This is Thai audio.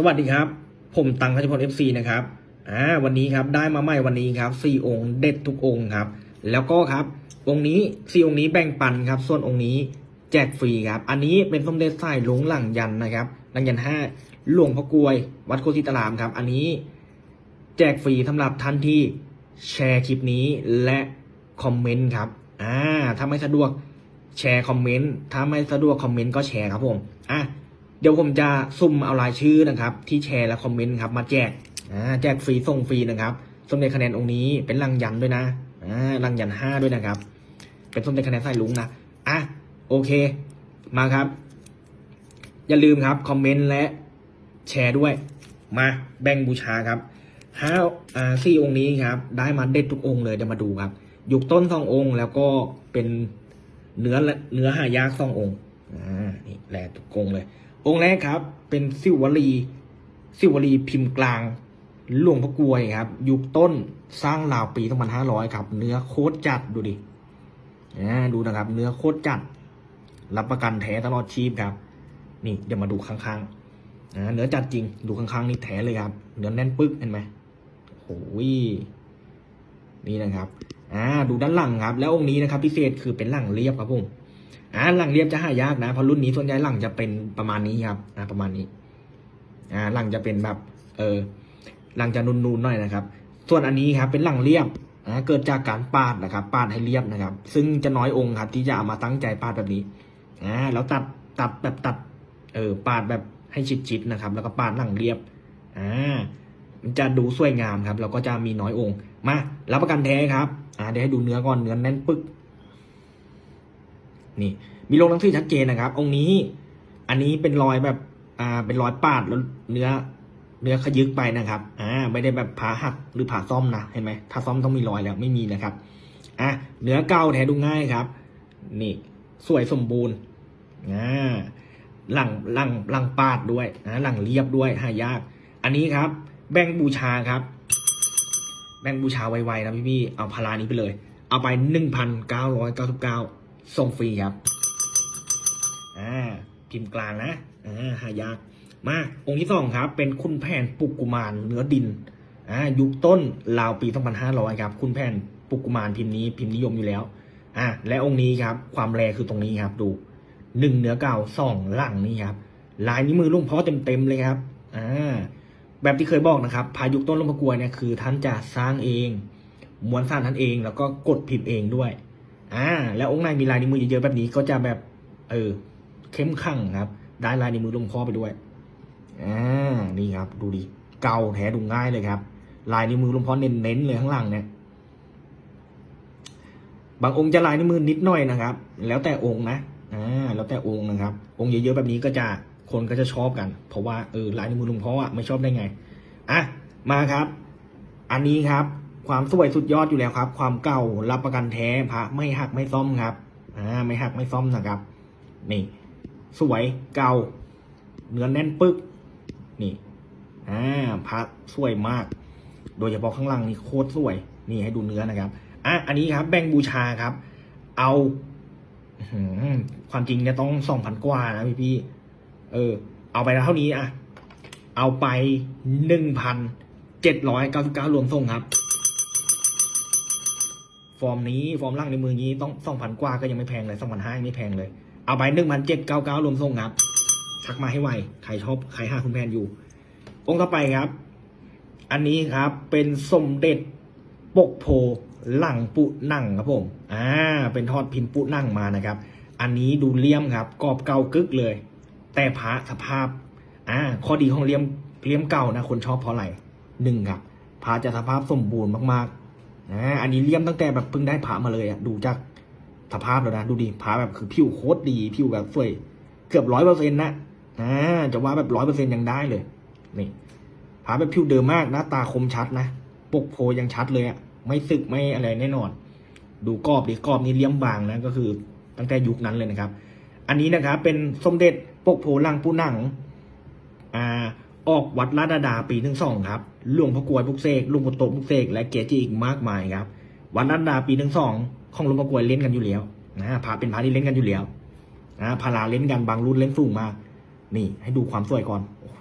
สวัสดีครับ ผมตังคัชพลเอฟซีนะครับอ่าวันนี้ครับได้มาใหม่วันนี้ครับสี่องค์เด็ดทุกองค์ครับ แล้วก็ครับองค์นี้สี่องค์นี้แบ่งปันครับ ส่วนองค์นี้แจกฟรีครับ อันนี้เป็นสมเด็จสายหลวงหลังยันนะครับหลังยันห้าหลวงพ่อกวย วัดโคสิตารามครับ อันนี้แจกฟรีสำหรับท่านที่แชร์คลิปนี้และคอมเมนต์ครับอ่าถ้าไม่สะดวกแชร์คอมเมนต์ถ้าไม่สะดวกคอมเมนต์ก็แชร์ครับผมอะ เดี๋ยวผมจะซุ่มเอารายชื่อนะครับ ที่แชร์และคอมเมนต์ครับมาแจกอ่าแจกฟรีส่งฟรีนะครับสมเด็จคะแนนองค์นี้เป็นลังยันด้วยนะอ่าลังยันห้าด้วยนะครับ เป็นสมเด็จคะแนนไส้ลุงนะอะโอเค มาครับ อย่าลืมครับคอมเมนต์และแชร์ด้วย มาแบ่งบูชาครับห้าอ่าสี่องค์นี้ครับ ได้มาเด็ดทุกองค์เลยเดี๋ยวมาดูครับยุคต้นสององค์ แล้วก็เป็นเนื้อและเนื้อหายากสององค์อ่านี่แหละทุกองเลย องค์แรกครับ เป็นสิวลีสิวลีพิมพ์กลางหลวงพ่อกวยครับ ยุคต้นสร้างราวปี 2500 ครับ เนื้อโคตรจัดดูดิอ่าดูนะครับ เนื้อโคตรจัด รับประกันแท้ตลอดชีพครับ นี่เดี๋ยวมาดูข้างๆอ่าเนื้อจัดจริง ดูข้างๆนี่แท้เลยครับ เนื้อแน่นปึ๊กเห็นไหมโอ้ยนี่นะครับ อ่า ดูด้านหลังครับ แล้วองค์นี้นะครับ พิเศษคือเป็นหลังเรียบครับผม อ่าหลังเรียบจะหายากนะเพราะรุ่นนี้ส่วนใหญ่หลังจะเป็นประมาณนี้ครับอ่าประมาณนี้อ่าหลังจะเป็นแบบ เออหลังจะนูนๆหน่อยนะครับ ส่วนอันนี้ครับเป็นหลังเรียบอ่าเกิดจากการปาดนะครับ ปาดให้เรียบนะครับ ซึ่งจะน้อยองค์ครับ ที่จะเอามาตั้งใจปาดแบบนี้อ่าแล้วตัดตัดแบบตัด เออปาดแบบให้ชิดๆนะครับ แล้วก็ปาดหลังเรียบอ่ามันจะดูสวยงามครับ แล้วก็จะมีน้อยองค์ มารับประกันแท้ครับอ่าเดี๋ยวให้ดูเนื้อก่อนเนื้อแน่นปึ๊ก นี่ มีลงหนังสือชัดเจนนะครับ องค์นี้ อันนี้เป็นรอยแบบอ่าเป็นรอยปาดแล้วเนื้อ เนื้อขยึกไปนะครับอ่าไม่ได้แบบผ่าหักหรือผ่าซ่อมนะเห็นไหมถ้าซ่อมต้องมีรอยแล้วไม่มีนะครับอะเนื้อเก่าแท้ดูง่ายครับ นี่ สวยสมบูรณ์อ่าหลังหลังหลังปาดด้วยนะหลังเรียบด้วยหายาก อันนี้ครับ แบ่งบูชาครับ แบ่งบูชาไวๆนะพี่ๆเอาพารานี้ไปเลย เอาไปหนึ่งพันเก้าร้อยเก้าสิบเก้า ส่งฟรีครับ อ่า พิมพ์กลางนะ อ่า หายาก มา องค์ที่สองครับ เป็นคุณแผนปุกกุมารเนื้อดิน อ่า ยุคต้นราวปี 2500 ครับ คุณแผนปุกกุมารพิมพ์นี้ พิมพ์นิยมอยู่แล้ว อ่า และองค์นี้ครับ ความแรงคือตรงนี้ครับ ดูหนึ่งเนื้อเก่าสองหลังนี่ครับ ลายนิ้วมือลุงพ่อเต็มๆเลยครับ อ่า แบบที่เคยบอกนะครับ พายุคต้นลมพะกวยเนี่ยคือท่านจะสร้างเองม้วนสร้างท่านเอง แล้วก็กดพิมพ์เองด้วย อ่า แล้วองค์ในมีลายนิ้วมือเยอะๆแบบนี้ก็จะแบบ เออ เข้มขังครับ ได้ลายนิ้วมือลงพ่อไปด้วย อ่า นี่ครับ ดูดิ เก่าแท้ดูง่ายเลยครับ ลายนิ้วมือลงพ่อเน้นๆเลยข้างหลังเนี่ย บางองค์จะลายนิ้วมือนิดหน่อยนะครับ แล้วแต่องค์นะ อ่า แล้วแต่องค์นะครับ องค์เยอะๆแบบนี้ก็จะ คนก็จะชอบกัน เพราะว่า เออ ลายนิ้วมือลงพ่ออะไม่ชอบได้ไง อะ มาครับ อันนี้ครับ ความสวยสุดยอดอยู่แล้วครับ ความเก่ารับประกันแท้พระไม่หักไม่ซ่อมครับอ่าไม่หักไม่ซ่อมนะครับ นี่ สวยเก่า เนื้อแน่นปึ๊กนี่อ่าพระสวยมาก โดยเฉพาะข้างล่างนี่โคตรสวย นี่ให้ดูเนื้อนะครับอะอันนี้ครับ แบ่งบูชาครับ เอาอความจริงเนี่ยต้องสองพันกว่านะพี่พี่เออ เอาไปแล้วเท่านี้อะ เอาไปหนึ่งพันเจ็ดร้อยเก้าสิบเก้ารวมส่งครับ ฟอร์มนี้ฟอร์มล่างในมือนี้ต้องสองพันกว่าก็ยังไม่แพงเลยสองพันห้าไม่แพงเลย เอาไปหนึ่งพันเจ็ดเก้าเก้ารวมส่งครับทักมาให้ไวใครชอบใครห้าคุณแพนอยู่ องค์ต่อไปครับ อันนี้ครับเป็นสมเด็จปกโพหลังปุนั่งครับผมอ่าเป็นทอดพิมพ์ปุนั่งมานะครับ อันนี้ดูเลี่ยมครับกรอบเก่ากึกเลย แต่พระสภาพอ่าข้อดีของเลี่ยมเลี่ยมเก่านะคนชอบเพราะอะไรหนึ่งครับพระจะสภาพสมบูรณ์มากๆ อ่าอันนี้เลี่ยมตั้งแต่แบบเพิ่งได้พระมาเลยอะดูจากสภาพแล้วนะ ดูดิพระแบบคือผิวโคตรดี ผิวแบบสวย เกือบร้อยเปอร์เซ็นต์นะอ่าจะว่าแบบร้อยเปอร์เซ็นต์ยังได้เลย นี่ผาแบบผิวเดิมมากหน้าตาคมชัดนะ ปกโพยังชัดเลยอะไม่สึกไม่อะไรแน่นอน ดูกรอบดิกรอบนี้เลี้ยมบางนะก็คือตั้งแต่ยุคนั้นเลยนะครับ อันนี้นะครับเป็นสมเด็จปกโพลังปูหนัง อ่า ออกวัดลาดาดาปีหนึ่งสองครับหลวงพ่อกวยบุกเสกหลวงพ่อโตบุกเสกและเกจิอีกมากมายครับ วัดลาดาดาปีหนึ่งสองของหลวงพ่อกวยเล่นกันอยู่แล้วนะพาเป็นพาที่เล่นกันอยู่แล้วนะพาราเล่นกันบางรุ่นเล่นสูงมาก นี่ให้ดูความสวยก่อน โอ้โห